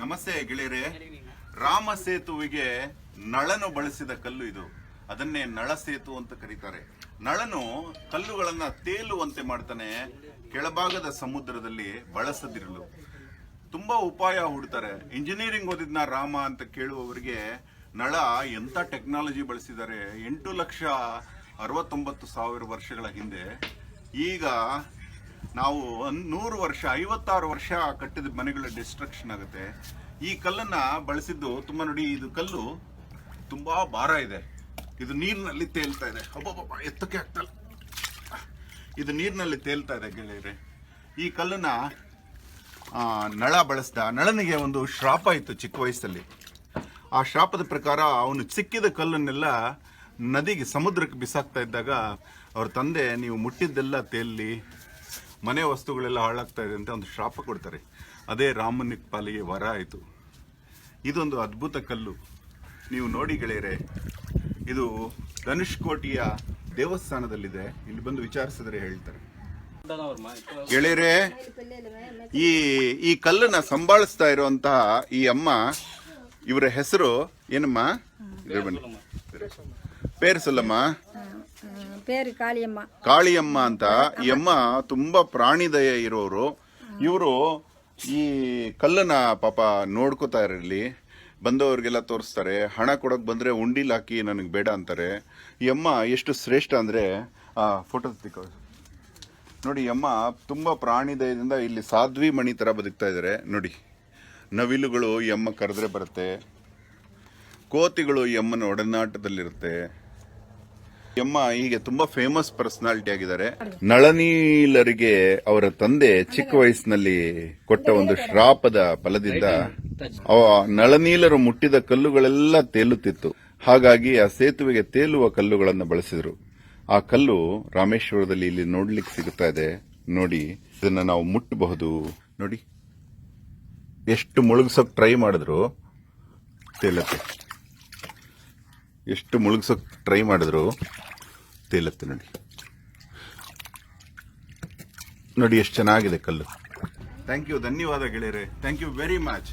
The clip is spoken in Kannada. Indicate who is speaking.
Speaker 1: ನಮಸ್ತೆ ಗೆಳೆಯರೇ. ರಾಮ ಸೇತುವಿಗೆ ನಳನು ಬಳಸಿದ ಕಲ್ಲು ಇದು. ಅದನ್ನೇ ನಳ ಸೇತು ಅಂತ ಕರೀತಾರೆ. ನಳನು ಕಲ್ಲುಗಳನ್ನ ತೇಲುವಂತೆ ಮಾಡ್ತಾನೆ. ಕೆಳಭಾಗದ ಸಮುದ್ರದಲ್ಲಿ ಬಳಸದಿರಲು. ತುಂಬಾ ಉಪಾಯ ಹುಡ್ತಾರೆ. ಇಂಜಿನಿಯರಿಂಗ್ ಓದಿದ್ನ ರಾಮ ಅಂತ ಕೇಳುವವರಿಗೆ ನಳ ಎಂತ ಟೆಕ್ನಾಲಜಿ ಬಳಸಿದ್ದಾರೆ? ಎಂಟು ಲಕ್ಷ ಅರವತ್ತೊಂಬತ್ತು ಸಾವಿರ ವರ್ಷಗಳ ಹಿಂದೆ ಈಗ ನಾವು ನೂರು ವರ್ಷ, ಐವತ್ತಾರು ವರ್ಷ ಕಟ್ಟಿದ ಮನೆಗಳ ಡಿಸ್ಟ್ರಕ್ಷನ್ ಆಗುತ್ತೆ. ಈ ಕಲ್ಲನ್ನ ಬಳಸಿದ್ದು ತುಂಬಾ ನೋಡಿ, ಇದು ಕಲ್ಲು ತುಂಬಾ ಭಾರ ಇದೆ. ಇದು ನೀರಿನಲ್ಲಿ ತೇಲ್ತಾ ಇದೆ. ಒಬ್ಬೊಬ್ಬ ಎತ್ತಕ್ಕೆ ಆಗ್ತಲ್ಲ ಇದು ನೀರಿನಲ್ಲಿ ತೇಲ್ತಾ ಇದೆ ಗೆಳೆಯರೆ. ಈ ಕಲ್ಲನ್ನ ನಳ ಬಳಸ್ದ, ನಳನಿಗೆ ಒಂದು ಶ್ರಾಪ ಇತ್ತು ಚಿಕ್ಕ ವಯಸ್ಸಲ್ಲಿ. ಆ ಶ್ರಾಪದ ಪ್ರಕಾರ ಅವನು ಸಿಕ್ಕಿದ ಕಲ್ಲನ್ನೆಲ್ಲ ನದಿಗೆ, ಸಮುದ್ರಕ್ಕೆ ಬಿಸಾಕ್ತಾ ಇದ್ದಾಗ ಅವ್ರ ತಂದೆ, ನೀವು ಮುಟ್ಟಿದ್ದೆಲ್ಲ ತೇಲಿ ಮನೆ ವಸ್ತುಗಳೆಲ್ಲ ಹಾಳಾಗ್ತಾ ಇದೆ ಅಂತ ಒಂದು ಶಾಪ ಕೊಡ್ತಾರೆ. ಅದೇ ರಾಮನಿಕ್ ಪಾಲಿಗೆ ವರ ಆಯಿತು. ಇದೊಂದು ಅದ್ಭುತ ಕಲ್ಲು. ನೀವು ನೋಡಿ ಗೆಳೆಯರೆ ಇದು ಧನುಷ್ಕೋಟಿಯ ದೇವಸ್ಥಾನದಲ್ಲಿದೆ. ಇಲ್ಲಿ ಬಂದು ವಿಚಾರಿಸಿದ್ರೆ ಹೇಳ್ತಾರೆ. ಗೆಳೆಯರೆ ಈ ಈ ಕಲ್ಲನ್ನ ಸಂಭಾಳಿಸ್ತಾ ಇರುವಂತಹ ಈ ಅಮ್ಮ ಇವರ ಹೆಸರು ಏನಮ್ಮ? ಪೇರ್ಸಲ್ಲಮ್ಮ ಪೇರು
Speaker 2: ಕಾಳಿಯಮ್ಮ.
Speaker 1: ಕಾಳಿಯಮ್ಮ ಅಂತ. ಯಮ್ಮ ಅಮ್ಮ ತುಂಬಾ ಪ್ರಾಣಿ ದಯ ಇರೋರು. ಇವರು ಈ ಕಲ್ಲನ್ನ ಪಾಪ ನೋಡ್ಕೋತಾ ಇರಲಿ, ಬಂದವ್ರಿಗೆಲ್ಲ ತೋರಿಸ್ತಾರೆ. ಹಣ ಕೊಡೋಕೆ ಬಂದ್ರೆ ಉಂಡಿಲ್ ಹಾಕಿ ನನಗೆ ಬೇಡ ಅಂತಾರೆ. ಯಮ್ಮ ಎಷ್ಟು ಶ್ರೇಷ್ಠ ಅಂದರೆ ಫೋಟೋ ತಿಕ್ಕೋ ನೋಡಿ ಅಮ್ಮ ತುಂಬ ಪ್ರಾಣಿ ದಯದಿಂದ ಇಲ್ಲಿ ಸಾಧ್ವಿ ಮಣಿ ತರ ಬದುಕ್ತಾ ಇದ್ದಾರೆ ನೋಡಿ, ನವಿಲುಗಳು ಯಮ್ಮ ಅಮ್ಮ ಕರೆದ್ರೆ ಬರುತ್ತೆ. ಕೋತಿಗಳು ಯಮ್ಮನ ಅಮ್ಮನ ಒಡನಾಟದಲ್ಲಿರುತ್ತೆ. ಈ ಅಮ್ಮ ಹೀಗೆ ತುಂಬಾ ಫೇಮಸ್ ಪರ್ಸನಾಲಿಟಿ ಆಗಿದ್ದಾರೆ. ನಳನೀಲರಿಗೆ ಅವರ ತಂದೆ ಚಿಕ್ಕ ವಯಸ್ಸಿನಲ್ಲಿ ಕೊಟ್ಟ ಒಂದು ಶ್ರಾಪದ ಫಲದಿಂದ ಅವ ನಳನೀಲರು ಮುಟ್ಟಿದ ಕಲ್ಲುಗಳೆಲ್ಲ ತೇಲುತ್ತಿತ್ತು. ಹಾಗಾಗಿ ಆ ಸೇತುವೆಗೆ ತೇಲುವ ಕಲ್ಲುಗಳನ್ನು ಬಳಸಿದ್ರು. ಆ ಕಲ್ಲು ರಾಮೇಶ್ವರದಲ್ಲಿ ಇಲ್ಲಿ ನೋಡ್ಲಿಕ್ಕೆ ಸಿಗುತ್ತಾ ಇದೆ. ನೋಡಿ ಇದನ್ನ ನಾವು ಮುಟ್ಟಬಹುದು. ನೋಡಿ ಎಷ್ಟು ಮುಳುಗ್ಸೋಕ್ ಟ್ರೈ ಮಾಡಿದ್ರು. ತೇಲತ್ತೆ ಎಷ್ಟು ಮುಳುಗ್ಸೋಕ್ ಟ್ರೈ ಮಾಡಿದ್ರು. ತೇಲತ್ತೆ ನೋಡಿ. ನೋಡಿ ಎಷ್ಟು ಚೆನ್ನಾಗಿದೆ ಕಲ್ಲು. ಥ್ಯಾಂಕ್ ಯು ಧನ್ಯವಾದ ಗೆಳೆಯರೆ. Thank you very much